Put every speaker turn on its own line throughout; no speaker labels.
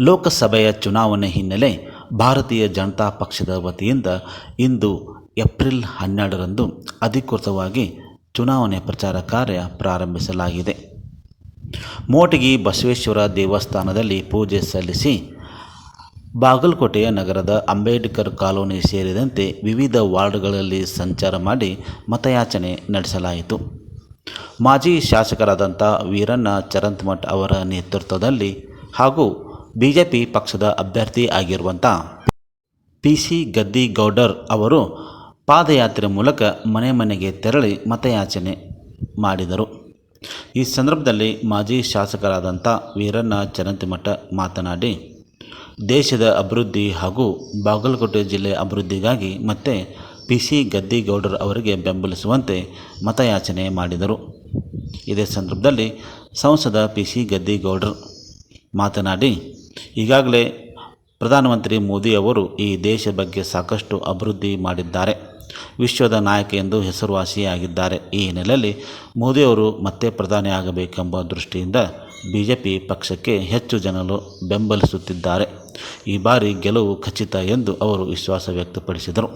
ಲೋಕಸಭೆಯ ಚುನಾವಣೆ ಹಿನ್ನೆಲೆ ಭಾರತೀಯ ಜನತಾ ಪಕ್ಷದ ವತಿಯಿಂದ ಇಂದು ಏಪ್ರಿಲ್ ಹನ್ನೆರಡರಂದು ಅಧಿಕೃತವಾಗಿ ಚುನಾವಣೆ ಪ್ರಚಾರ ಕಾರ್ಯ ಪ್ರಾರಂಭಿಸಲಾಗಿದೆ. ಮೋಟಗಿ ಬಸವೇಶ್ವರ ದೇವಸ್ಥಾನದಲ್ಲಿ ಪೂಜೆ ಸಲ್ಲಿಸಿ ಬಾಗಲಕೋಟೆಯ ನಗರದ ಅಂಬೇಡ್ಕರ್ ಕಾಲೋನಿ ಸೇರಿದಂತೆ ವಿವಿಧ ವಾರ್ಡ್ಗಳಲ್ಲಿ ಸಂಚಾರ ಮಾಡಿ ಮತಯಾಚನೆ ನಡೆಸಲಾಯಿತು. ಮಾಜಿ ಶಾಸಕರಾದಂಥ ವೀರಣ್ಣ ಚರಂತ್ಮಠ್ ಅವರ ನೇತೃತ್ವದಲ್ಲಿ ಹಾಗೂ ಬಿ ಜೆ ಪಿ ಪಕ್ಷದ ಅಭ್ಯರ್ಥಿ ಆಗಿರುವಂಥ ಪಿ ಸಿ ಗದ್ದಿಗೌಡರ್ ಅವರು ಪಾದಯಾತ್ರೆ ಮೂಲಕ ಮನೆ ಮನೆಗೆ ತೆರಳಿ ಮತಯಾಚನೆ ಮಾಡಿದರು. ಈ ಸಂದರ್ಭದಲ್ಲಿ ಮಾಜಿ ಶಾಸಕರಾದಂಥ ವೀರಣ್ಣ ಚರಂತಿಮಠ ಮಾತನಾಡಿ, ದೇಶದ ಅಭಿವೃದ್ಧಿ ಹಾಗೂ ಬಾಗಲಕೋಟೆ ಜಿಲ್ಲೆ ಅಭಿವೃದ್ಧಿಗಾಗಿ ಮತ್ತೆ ಪಿ ಸಿ ಗದ್ದಿಗೌಡರ್ ಅವರಿಗೆ ಬೆಂಬಲಿಸುವಂತೆ ಮತಯಾಚನೆ ಮಾಡಿದರು. ಇದೇ ಸಂದರ್ಭದಲ್ಲಿ ಸಂಸದ ಪಿ ಸಿ ಗದ್ದಿಗೌಡರ್ ಮಾತನಾಡಿ ಈಗಾಗಲೇ ಪ್ರಧಾನಮಂತ್ರಿ ಮೋದಿ ಅವರು ಈ ದೇಶ ಬಗ್ಗೆ ಸಾಕಷ್ಟು ಅಭಿವೃದ್ಧಿ ಮಾಡಿದ್ದಾರೆ. ವಿಶ್ವದ ನಾಯಕ ಎಂದು ಹೆಸರುವಾಸಿಯಾಗಿದ್ದಾರೆ. ಈ ಹಿನ್ನೆಲೆಯಲ್ಲಿ ಮೋದಿಯವರು ಮತ್ತೆ ಪ್ರಧಾನಿ ಆಗಬೇಕೆಂಬ ದೃಷ್ಟಿಯಿಂದ ಬಿ ಜೆ ಪಿ ಪಕ್ಷಕ್ಕೆ ಹೆಚ್ಚು ಜನರು ಬೆಂಬಲಿಸುತ್ತಿದ್ದಾರೆ. ಈ ಬಾರಿ ಗೆಲುವು ಖಚಿತ ಎಂದು ಅವರು ವಿಶ್ವಾಸ ವ್ಯಕ್ತಪಡಿಸಿದರು.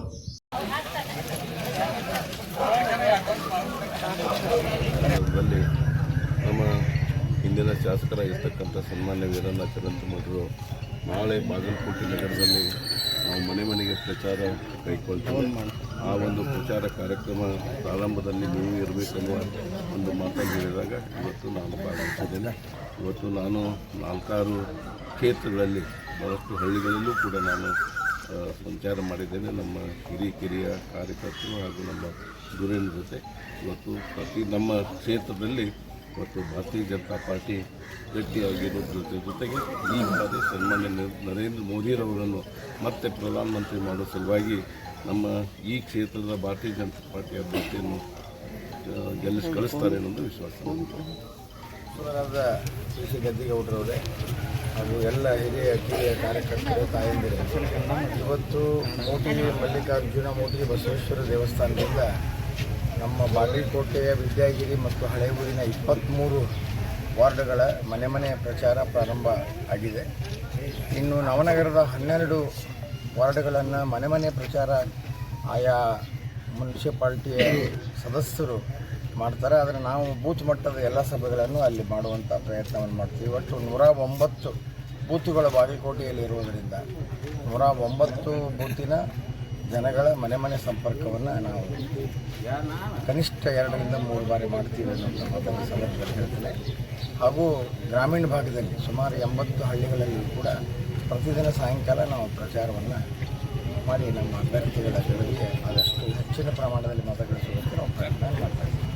ಶಾಸಕರಾಗಿರ್ತಕ್ಕಂಥ ಸನ್ಮಾನ್ಯ ವೀರಣ್ಣ ಚರಂತಮಠರು ನಾಳೆ ಬಾಗಲಕೋಟೆ ನಗರದಲ್ಲಿ ನಾವು ಮನೆ ಮನೆಗೆ ಪ್ರಚಾರ ಕೈಗೊಳ್ತೇವೆ. ಆ ಒಂದು ಪ್ರಚಾರ ಕಾರ್ಯಕ್ರಮ ಪ್ರಾರಂಭದಲ್ಲಿ ನೀವು ಇರಬೇಕೆನ್ನುವ ಒಂದು ಮಾತನ್ನು ಹೇಳಿದಾಗ ಇವತ್ತು ನಾನು ಭಾಗವಹಿಸಿದ್ದೇನೆ ಇವತ್ತು ನಾನು ನಾಲ್ಕಾರು ಕ್ಷೇತ್ರಗಳಲ್ಲಿ, ಬಹಳಷ್ಟು ಹಳ್ಳಿಗಳಲ್ಲೂ ಕೂಡ ನಾನು ಸಂಚಾರ ಮಾಡಿದ್ದೇನೆ. ನಮ್ಮ ಹಿರಿಯ ಕಿರಿಯ ಕಾರ್ಯಕರ್ತರು ಹಾಗೂ ನಮ್ಮ ಗುರುವಿನ ಜೊತೆ. ಇವತ್ತು ಪ್ರತಿ ನಮ್ಮ ಕ್ಷೇತ್ರದಲ್ಲಿ ಇವತ್ತು ಭಾರತೀಯ ಜನತಾ ಪಾರ್ಟಿ ಗಟ್ಟಿಯಾಗಿರೋದ್ರ ಜೊತೆ ಜೊತೆಗೆ ಈ ಬಾರಿ ಸನ್ಮಾನ್ಯ ನರೇಂದ್ರ ಮೋದಿರವರನ್ನು ಮತ್ತೆ ಪ್ರಧಾನಮಂತ್ರಿ ಮಾಡೋ ಸಲುವಾಗಿ ನಮ್ಮ ಈ ಕ್ಷೇತ್ರದ ಭಾರತೀಯ ಜನತಾ ಪಾರ್ಟಿ ಅಭ್ಯರ್ಥಿಯನ್ನು ಗೆಲ್ಲಿಸಿ ಕಳಿಸ್ತಾರೆ ಅನ್ನೋದು ವಿಶ್ವಾಸ
ಗದ್ದಿಗೌಡರವರೇ, ಹಾಗೂ ಎಲ್ಲ ಹಿರಿಯ, ಕಿರಿಯ ಕಾರ್ಯಕರ್ತರು, ತಾಯಂದಿರು, ಇವತ್ತು ಮೋಟಿ ಮಲ್ಲಿಕಾರ್ಜುನ ಮೋಟಿ ಬಸವೇಶ್ವರ ದೇವಸ್ಥಾನದಿಂದ ನಮ್ಮ ಬಾಗಲಕೋಟೆಯ ವಿದ್ಯಾಗಿರಿ ಮತ್ತು ಹಳೆ ಊರಿನ ಇಪ್ಪತ್ತ್ಮೂರು ವಾರ್ಡ್ಗಳ ಮನೆ ಮನೆ ಪ್ರಚಾರ ಪ್ರಾರಂಭ ಆಗಿದೆ. ಇನ್ನು ನವನಗರದ ಹನ್ನೆರಡು ವಾರ್ಡ್ಗಳನ್ನು ಮನೆ ಮನೆ ಪ್ರಚಾರ ಆಯಾ ಮುನ್ಸಿಪಾಲ್ಟಿಯ ಸದಸ್ಯರು ಮಾಡ್ತಾರೆ. ಆದರೆ ನಾವು ಬೂತ್ ಮಟ್ಟದ ಎಲ್ಲ ಸಭೆಗಳನ್ನು ಅಲ್ಲಿ ಮಾಡುವಂಥ ಪ್ರಯತ್ನವನ್ನು ಮಾಡ್ತೀವಿ. ಒಟ್ಟು ನೂರ ಒಂಬತ್ತು ಬೂತುಗಳು ಬಾಗಲಕೋಟೆಯಲ್ಲಿ ಇರುವುದರಿಂದ ನೂರ ಒಂಬತ್ತು ಬೂತಿನ ಜನಗಳ ಮನೆ ಮನೆ ಸಂಪರ್ಕವನ್ನು ನಾವು ಕನಿಷ್ಠ ಎರಡರಿಂದ ಮೂರು ಬಾರಿ ಮಾಡ್ತೀವಿ ಅನ್ನೋಂಥ ಮೊದಲ ಸಂದರ್ಭದಲ್ಲಿ ಹೇಳ್ತೇನೆ. ಹಾಗೂ ಗ್ರಾಮೀಣ ಭಾಗದಲ್ಲಿ ಸುಮಾರು ಎಂಬತ್ತು ಹಳ್ಳಿಗಳಲ್ಲಿ ಕೂಡ ಪ್ರತಿದಿನ ಸಾಯಂಕಾಲ ನಾವು ಪ್ರಚಾರವನ್ನು ಮಾಡಿ ನಮ್ಮ ಅಭ್ಯರ್ಥಿಗಳ ಗೆಲುವಿಗೆ ಆದಷ್ಟು ಹೆಚ್ಚಿನ ಪ್ರಮಾಣದಲ್ಲಿ ಮತಗಳಿಸುವುದಕ್ಕೆ ನಾವು ಪ್ರಯತ್ನ ಮಾಡ್ತಾ ಇದ್ದೀವಿ.